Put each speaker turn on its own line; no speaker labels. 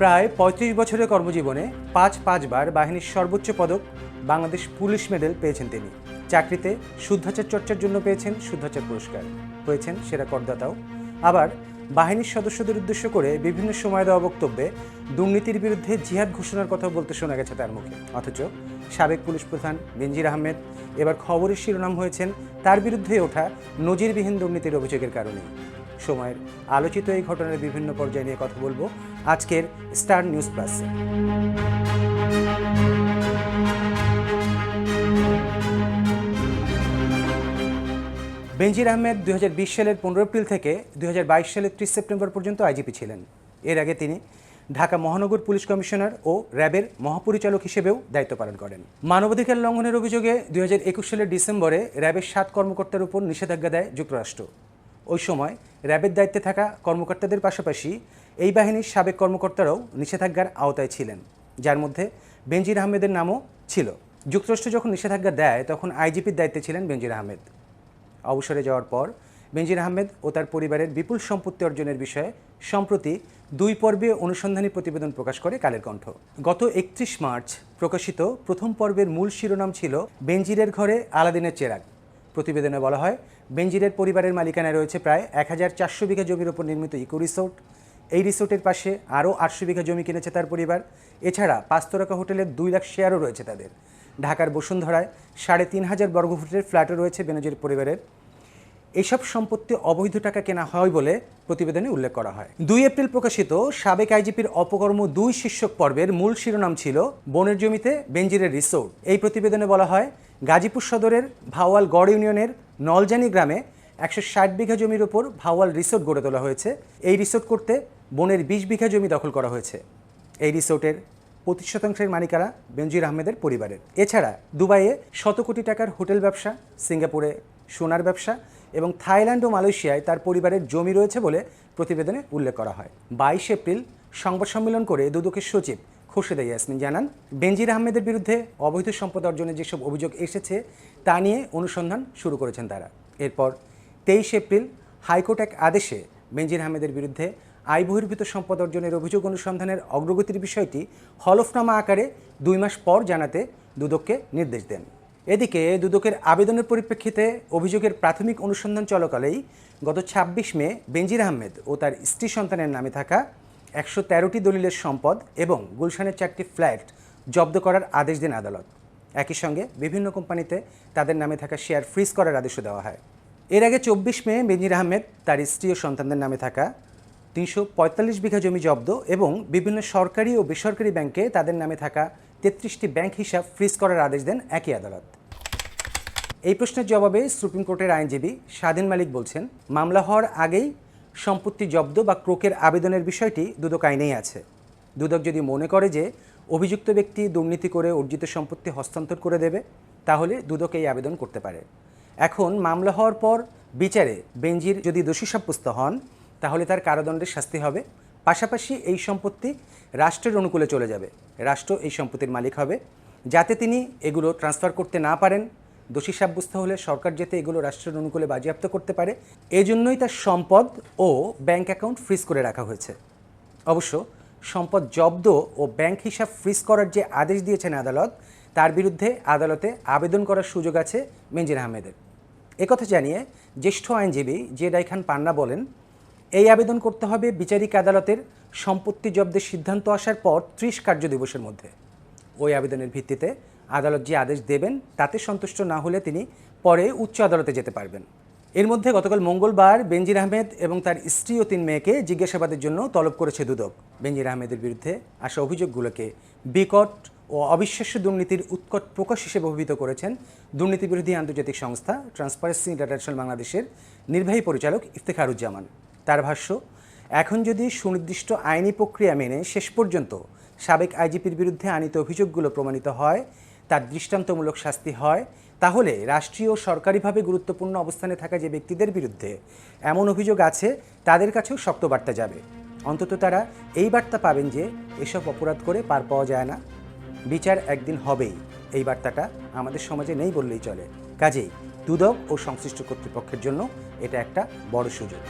প্রায় পঁয়ত্রিশ বছরের কর্মজীবনে পাঁচ পাঁচবার বাহিনীর সর্বোচ্চ পদক বাংলাদেশ পুলিশ মেডেল পেয়েছেন তিনি। চাকরিতে শুদ্ধাচার চর্চার জন্য পেয়েছেন শুদ্ধাচার পুরস্কার। হয়েছেন সেরা করদাতাও। আবার বাহিনীর সদস্যদের উদ্দেশ্য করে বিভিন্ন সময় দেওয়া বক্তব্যে দুর্নীতির বিরুদ্ধে জিহাদ ঘোষণার কথা বলতে শোনা গেছে তার মুখে। অথচ সাবেক পুলিশ প্রধান বেনজির আহমেদ এবার খবরের শিরোনাম হয়েছেন, তার বিরুদ্ধে ওঠা নজিরবিহীন দুর্নীতির অভিযোগের কারণে সময়ের আলোচিত এই ঘটনার বিভিন্ন পর্যায়ে নিয়ে কথা বলব আজকের স্টার নিউজ প্লাসে। বেনজির আহমেদ দুই হাজার বিশ সালের পনেরো এপ্রিল থেকে দুই হাজার বাইশ সালের ত্রিশ সেপ্টেম্বর পর্যন্ত আইজিপি ছিলেন। এর আগে তিনি ঢাকা মহানগর পুলিশ কমিশনার ও র্যাবের মহাপরিচালক হিসেবেও দায়িত্ব পালন করেন। মানবাধিকার লঙ্ঘনের অভিযোগে দুই হাজার একুশ সালের ডিসেম্বরে র্যাবের সাত কর্মকর্তার উপর নিষেধাজ্ঞা দেয় যুক্তরাষ্ট্র। ওই সময় র্যাবের দায়িত্বে থাকা কর্মকর্তাদের পাশাপাশি এই বাহিনীর সাবেক কর্মকর্তারাও নিষেধাজ্ঞার আওতায় ছিলেন, যার মধ্যে বেনজির আহমেদের নামও ছিল। যুক্তরাষ্ট্র যখন নিষেধাজ্ঞা দেয়, তখন আইজিপির দায়িত্বে ছিলেন বেনজির আহমেদ। অবসরে যাওয়ার পর বেনজির আহমেদ ও তার পরিবারের বিপুল সম্পত্তি অর্জনের বিষয়ে সম্প্রতি দুই পর্বে অনুসন্ধানী প্রতিবেদন প্রকাশ করে কালের কণ্ঠ। গত একত্রিশ মার্চ প্রকাশিত প্রথম পর্বের মূল শিরোনাম ছিল বেনজিরের ঘরে আলাদিনের চেরাগ। প্রতিবেদনে বলা হয় বেনজিরের পরিবারের মালিকানায় রয়েছে প্রায় এক হাজার চারশো বিঘা জমির ওপর নির্মিত ইকো রিসোর্ট। এই রিসোর্টের পাশে আরও আটশো বিঘা জমি কিনেছে তার পরিবার। এছাড়া পাঁচতরকা হোটেলের দুই লাখ শেয়ারও রয়েছে তাদের। ঢাকার বসুন্ধরায় সাড়ে তিন হাজার বর্গফুটের ফ্ল্যাটও রয়েছে বেনজির পরিবারের। এসব সম্পত্তি অবৈধ টাকা কেনা হয় বলে প্রতিবেদনে উল্লেখ করা হয়। দুই এপ্রিল প্রকাশিত সাবেক আইজিপির অপকর্ম দুই শীর্ষক পর্বের মূল শিরোনাম ছিল বনের জমিতে বেঞ্জিরের রিসোর্ট। এই প্রতিবেদনে বলা হয় গাজীপুর সদরের ভাওয়াল গড় ইউনিয়নের নলজানি গ্রামে একশো ষাট বিঘা জমির ওপর ভাওয়াল রিসোর্ট গড়ে তোলা হয়েছে। এই রিসোর্ট করতে বনের বিশ বিঘা জমি দখল করা হয়েছে। এই রিসোর্টের পঁচিশ শতাংশের মালিকারা বেনজির আহমেদের পরিবারের। এছাড়া দুবাইয়ে শত কোটি টাকার হোটেল ব্যবসা, সিঙ্গাপুরে সোনার ব্যবসা এবং থাইল্যান্ড ও মালয়েশিয়ায় তার পরিবারের জমি রয়েছে বলে প্রতিবেদনে উল্লেখ করা হয়। বাইশ এপ্রিল সংবাদ সম্মেলন করে দুদকের সচিব খোরশেদা ইয়াসমিন জানান, বেনজির আহমেদের বিরুদ্ধে অবৈধ সম্পদ অর্জনের যেসব অভিযোগ এসেছে, তা নিয়ে অনুসন্ধান শুরু করেছেন তারা। এরপর তেইশ এপ্রিল হাইকোর্ট এক আদেশে বেনজির আহমেদের বিরুদ্ধে আয় বহির্ভূত সম্পদ অর্জনের অভিযোগ অনুসন্ধানের অগ্রগতির বিষয়টি হলফনামা আকারে দুই মাস পর জানাতে দুদককে নির্দেশ দেন। এদিকে দুদকের আবেদনের পরিপ্রেক্ষিতে অভিযোগের প্রাথমিক অনুসন্ধান চলাকালেই গত ছাব্বিশ মে বেনজির আহমেদ ও তার স্ত্রী সন্তানের নামে থাকা একশো তেরোটি দলিলের সম্পদ এবং গুলশানের চারটি ফ্ল্যাট জব্দ করার আদেশ দেন আদালত। একই সঙ্গে বিভিন্ন কোম্পানিতে তাদের নামে থাকা শেয়ার ফ্রিজ করার আদেশও দেওয়া হয়। এর আগে চব্বিশ মে বেনজির আহমেদ তার স্ত্রী ও সন্তানদের নামে থাকা তিনশো পঁয়তাল্লিশ বিঘা জমি জব্দ এবং বিভিন্ন সরকারি ও বেসরকারি ব্যাংকে তাদের নামে থাকা তেত্রিশটি ব্যাংক হিসাব ফ্রিজ করার আদেশ দেন একই আদালত। এই প্রশ্নের জবাবে সুপ্রিম কোর্টের আইনজীবী স্বাধীন মালিক বলছেন, মামলা হওয়ার আগেই সম্পত্তি জব্দ বা ক্রোকের আবেদনের বিষয়টি দুদক আইনেই আছে। দুদক যদি মনে করে যে অভিযুক্ত ব্যক্তি দুর্নীতি করে অর্জিত সম্পত্তি হস্তান্তর করে দেবে, তাহলে দুদক এই আবেদন করতে পারে। এখন মামলা হওয়ার পর বিচারে বেঞ্জির যদি দোষী সাব্যস্ত হন, তাহলে তার কারাদণ্ডের শাস্তি হবে। পাশাপাশি এই সম্পত্তি রাষ্ট্রের অনুকূলে চলে যাবে। রাষ্ট্র এই সম্পত্তির মালিক হবে। যাতে তিনি এগুলো ট্রান্সফার করতে না পারেন দোষী সাব্যস্ত হলে সরকার যাতে এগুলো রাষ্ট্রের অনুকূলে বাজেয়াপ্ত করতে পারে, এজন্যই তার সম্পদ ও ব্যাংক অ্যাকাউন্ট ফ্রিজ করে রাখা হয়েছে। অবশ্য সম্পদ জব্দ ও ব্যাংক হিসাব ফ্রিজ করার যে আদেশ দিয়েছেন আদালত, তার বিরুদ্ধে আদালতে আবেদন করার সুযোগ আছে মেঞ্জির আহমেদের। একথা জানিয়ে জ্যেষ্ঠ আইনজীবী জেডাই খান পান্না বলেন, এই আবেদন করতে হবে বিচারিক আদালতের সম্পত্তি জব্দের সিদ্ধান্ত আসার পর ত্রিশ কার্য দিবসের মধ্যে। ওই আবেদনের ভিত্তিতে আদালত যে আদেশ দেবেন তাতে সন্তুষ্ট না হলে তিনি পরে উচ্চ আদালতে যেতে পারবেন। এর মধ্যে গতকাল মঙ্গলবার বেনজির আহমেদ এবং তার স্ত্রী ও তিন মেয়েকে জিজ্ঞাসাবাদের জন্য তলব করেছে দুদক। বেনজির আহমেদের বিরুদ্ধে আসা অভিযোগগুলোকে বিকট ও অবিশ্বাস্য দুর্নীতির উৎকট প্রকাশ হিসেবে অভিহিত করেছেন দুর্নীতি বিরোধী আন্তর্জাতিক সংস্থা ট্রান্সপারেন্সি ইন্টারন্যাশনাল বাংলাদেশের নির্বাহী পরিচালক ইফতেখারুজ্জামান। তার ভাষ্য, এখন যদি সুনির্দিষ্ট আইনি প্রক্রিয়া মেনে শেষ পর্যন্ত সাবেক আইজিপির বিরুদ্ধে আনিত অভিযোগগুলো প্রমাণিত হয় তার দৃষ্টান্তমূলক শাস্তি হয়, তাহলে রাষ্ট্রীয় সরকারিভাবে গুরুত্বপূর্ণ অবস্থানে থাকা যে ব্যক্তিদের বিরুদ্ধে এমন অভিযোগ আছে, তাদের কাছেও শক্ত বার্তা যাবে। অন্তত তারা এই বার্তা পাবেন যে, এসব অপরাধ করে পার পাওয়া যায় না। বিচার একদিন হবেই। এই বার্তাটা আমাদের সমাজে নেই বললেই চলে। কাজেই দুদক ও সংশ্লিষ্ট কর্তৃপক্ষের জন্য এটা একটা বড় সুযোগ।